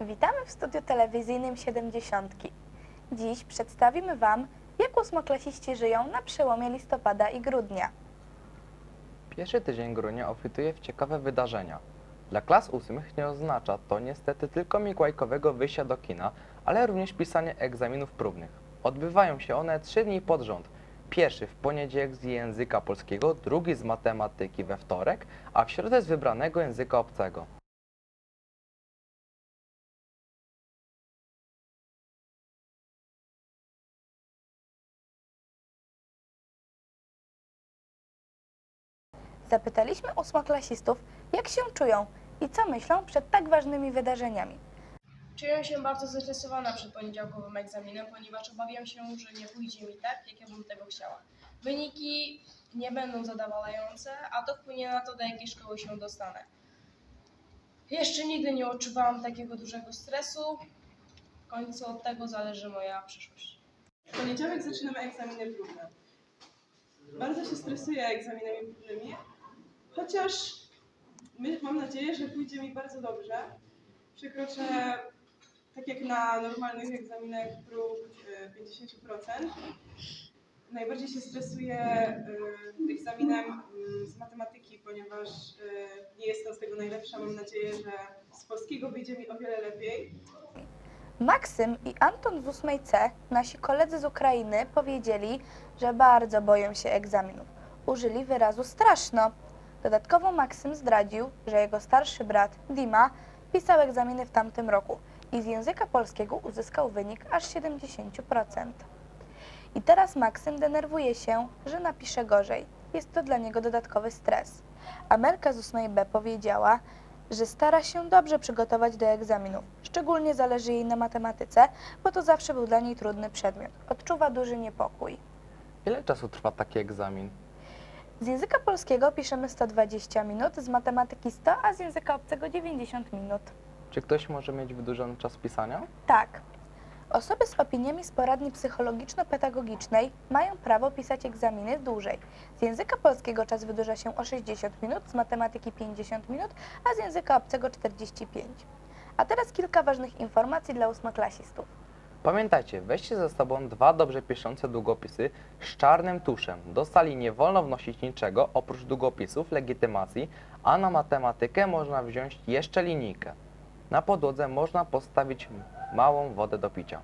Witamy w studiu telewizyjnym 70. Dziś przedstawimy Wam, jak ósmoklasiści żyją na przełomie listopada i grudnia. Pierwszy tydzień grudnia obfituje w ciekawe wydarzenia. Dla klas ósmych nie oznacza to niestety tylko mikołajkowego wyjścia do kina, ale również pisanie egzaminów próbnych. Odbywają się one trzy dni pod rząd. Pierwszy w poniedziałek z języka polskiego, drugi z matematyki we wtorek, a w środę z wybranego języka obcego. Zapytaliśmy ósmoklasistów, jak się czują i co myślą przed tak ważnymi wydarzeniami. Czuję się bardzo zestresowana przed poniedziałkowym egzaminem, ponieważ obawiam się, że nie pójdzie mi tak, jak ja bym tego chciała. Wyniki nie będą zadowalające, a to wpłynie na to, do jakiej szkoły się dostanę. Jeszcze nigdy nie odczuwałam takiego dużego stresu. W końcu od tego zależy moja przyszłość. W poniedziałek zaczynamy egzaminy próbne. Bardzo się stresuję egzaminami próbnymi, chociaż my, mam nadzieję, że pójdzie mi bardzo dobrze. Przekroczę, tak jak na normalnych egzaminach prób, e, 50%. Najbardziej się stresuję e, egzaminem mm, z matematyki, ponieważ e, nie jestem z tego najlepsza. Mam nadzieję, że z polskiego wyjdzie mi o wiele lepiej. Maksym i Anton z 8C, nasi koledzy z Ukrainy, powiedzieli, że bardzo boją się egzaminów. Użyli wyrazu straszno. Dodatkowo Maksym zdradził, że jego starszy brat Dima pisał egzaminy w tamtym roku i z języka polskiego uzyskał wynik aż 70%. I teraz Maksym denerwuje się, że napisze gorzej. Jest to dla niego dodatkowy stres. Amelka z 8B powiedziała, że stara się dobrze przygotować do egzaminów. Szczególnie zależy jej na matematyce, bo to zawsze był dla niej trudny przedmiot. Odczuwa duży niepokój. Ile czasu trwa taki egzamin? Z języka polskiego piszemy 120 minut, z matematyki 100, a z języka obcego 90 minut. Czy ktoś może mieć wydłużony czas pisania? Tak. Osoby z opiniami z poradni psychologiczno-pedagogicznej mają prawo pisać egzaminy dłużej. Z języka polskiego czas wydłuża się o 60 minut, z matematyki 50 minut, a z języka obcego 45. A teraz kilka ważnych informacji dla ósmoklasistów. Pamiętajcie, weźcie ze sobą dwa dobrze piszące długopisy z czarnym tuszem. Do sali nie wolno wnosić niczego oprócz długopisów, legitymacji, a na matematykę można wziąć jeszcze linijkę. Na podłodze można postawić małą wodę do picia.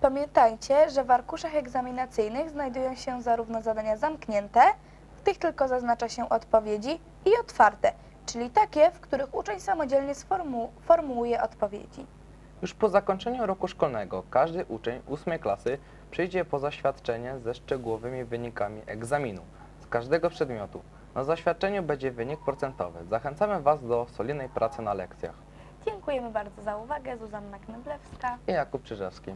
Pamiętajcie, że w arkuszach egzaminacyjnych znajdują się zarówno zadania zamknięte, w tych tylko zaznacza się odpowiedzi, i otwarte, czyli takie, w których uczeń samodzielnie formułuje odpowiedzi. Już po zakończeniu roku szkolnego każdy uczeń ósmej klasy przyjdzie po zaświadczenie ze szczegółowymi wynikami egzaminu z każdego przedmiotu. Na zaświadczeniu będzie wynik procentowy. Zachęcamy Was do solidnej pracy na lekcjach. Dziękujemy bardzo za uwagę. Zuzanna Kneblewska. I Jakub Czyżewski.